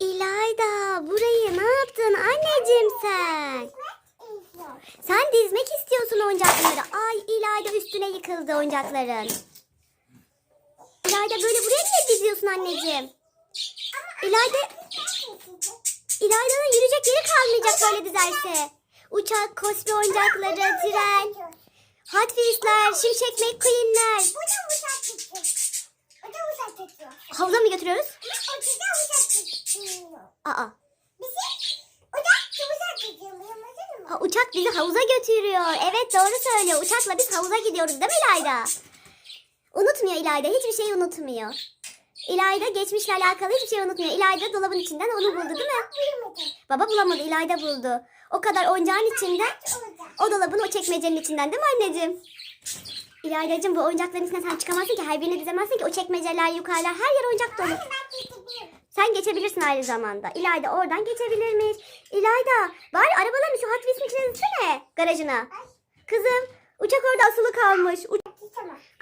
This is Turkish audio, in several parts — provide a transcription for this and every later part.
İlayda burayı ne yaptın anneciğim sen? Sen dizmek istiyorsun oyuncakları. Ay İlayda üstüne yıkıldı oyuncakların. İlayda böyle buraya niye diziyorsun anneciğim? İlayda, İlayda'nın yürüyecek yeri kalmayacak böyle dizerse. Uçak, kospi oyuncakları, tren, Hot Wheels'ler, Şimşek McQueen'ler. Havuza mı götürüyoruz? Aa, ha, uçak bizi havuza götürüyor. Evet doğru söylüyor. Uçakla biz havuza gidiyoruz değil mi İlayda? Unutmuyor İlayda. Hiçbir şeyi unutmuyor. İlayda geçmişle alakalı hiçbir şey unutmuyor. İlayda dolabın içinden onu buldu değil mi? Baba bulamadı. İlayda buldu. O kadar oyuncağın içinden, o dolabın o çekmecenin içinden değil mi anneciğim? İlaydacığım bu oyuncakların içinden sen çıkamazsın ki. Her birini dizemezsin ki. O çekmeceler, yukarılar her yer oyuncak dolu. Sen geçebilirsin aynı zamanda. İlayda oradan geçebilirmiş. İlayda bari arabalarını şu Hot Wheels'in içine dizsene garajına. Kızım uçak orada asılı kalmış. U-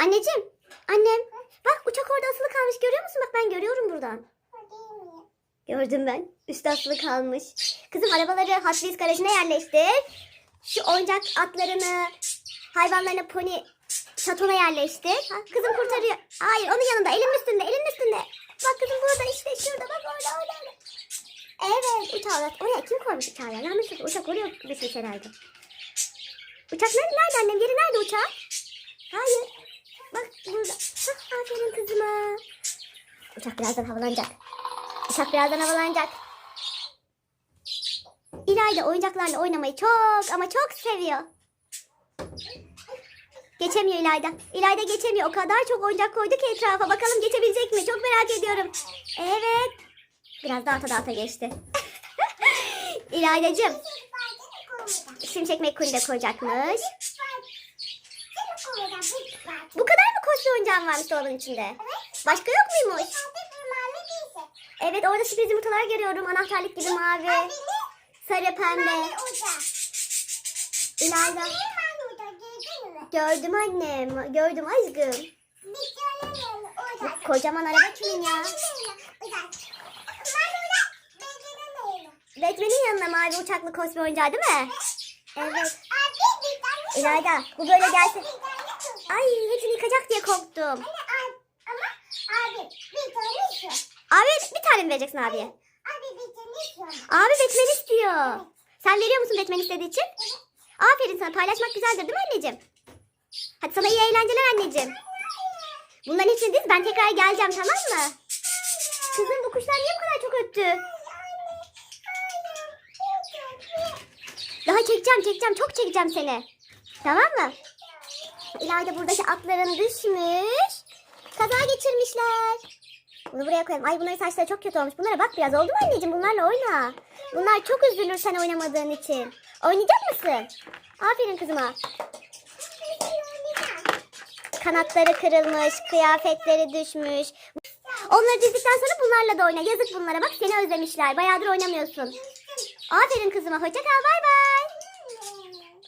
Anneciğim, annem bak uçak orada asılı kalmış görüyor musun? Bak ben görüyorum buradan. Gördüm ben. Üstü asılı kalmış. Kızım arabaları Hot Wheels garajına yerleştir. Şu oyuncak atlarını, hayvanlarını pony şatona yerleştir. Kızım kurtarıyor. Hayır onun yanında. Elinin üstünde. Elinin üstünde. Bak kızım burada işte şurada. Bak orada orada. orada. Evet uçağı. Oraya kim koymuş uçağı ya? Yanlışlıkla uçak oraya düşmüş herhalde. Uçak nerede, nerede annem? Yeri nerede uçak? Hayır. Bak burada. Hah, aferin kızıma. Uçak birazdan havalanacak. Uçak birazdan havalanacak. İlayda oyuncaklarla oynamayı çok ama çok seviyor. Geçemiyor İlayda. İlayda geçemiyor. O kadar çok oyuncak koydu ki etrafa. Bakalım geçebilecek mi? Çok merak ediyorum. Evet. Biraz dağıta dağıta geçti. İlaydacığım. Şimşek McQueen de koyacakmış. Bu kadar mı koşu oyuncağın varmış dolabın içinde? Başka yok muymuş? Evet orada sürpriz yumurtalar görüyorum. Anahtarlık gibi mavi, sarı, pembe. İlayda. Gördüm annem. Gördüm aşkım. Kocaman araba kimin ya? Batman'in yanına mavi uçaklı kosmo oyuncağı değil mi? Evet. İlayda bu böyle gelse. Ay hepsini yıkacak diye korktum. Abi bir tane mi vereceksin abiye? Abi Batman istiyor. Sen veriyor musun Batman istediği için? Aferin sana paylaşmak güzeldir değil mi anneciğim? Hadi sana iyi eğlenceler anneciğim. Bunların hepsini diz ben tekrar geleceğim tamam mı? Kızım bu kuşlar niye bu kadar çok öttü? Daha çekeceğim çekeceğim çok çekeceğim seni. Tamam mı? İlayda buradaki atların düşmüş. Kaza geçirmişler. Bunu buraya koyalım. Ay bunların saçları çok kötü olmuş. Bunlara bak biraz oldu mu anneciğim? Bunlarla oyna. Bunlar çok üzülür sen oynamadığın için. Oynayacak mısın? Aferin kızıma. Kanatları kırılmış, kıyafetleri düşmüş. Onları dizdikten sonra bunlarla da oyna. Yazık bunlara bak seni özlemişler. Bayağıdır oynamıyorsun. Aferin kızıma. Hoşça kal. Bay bay.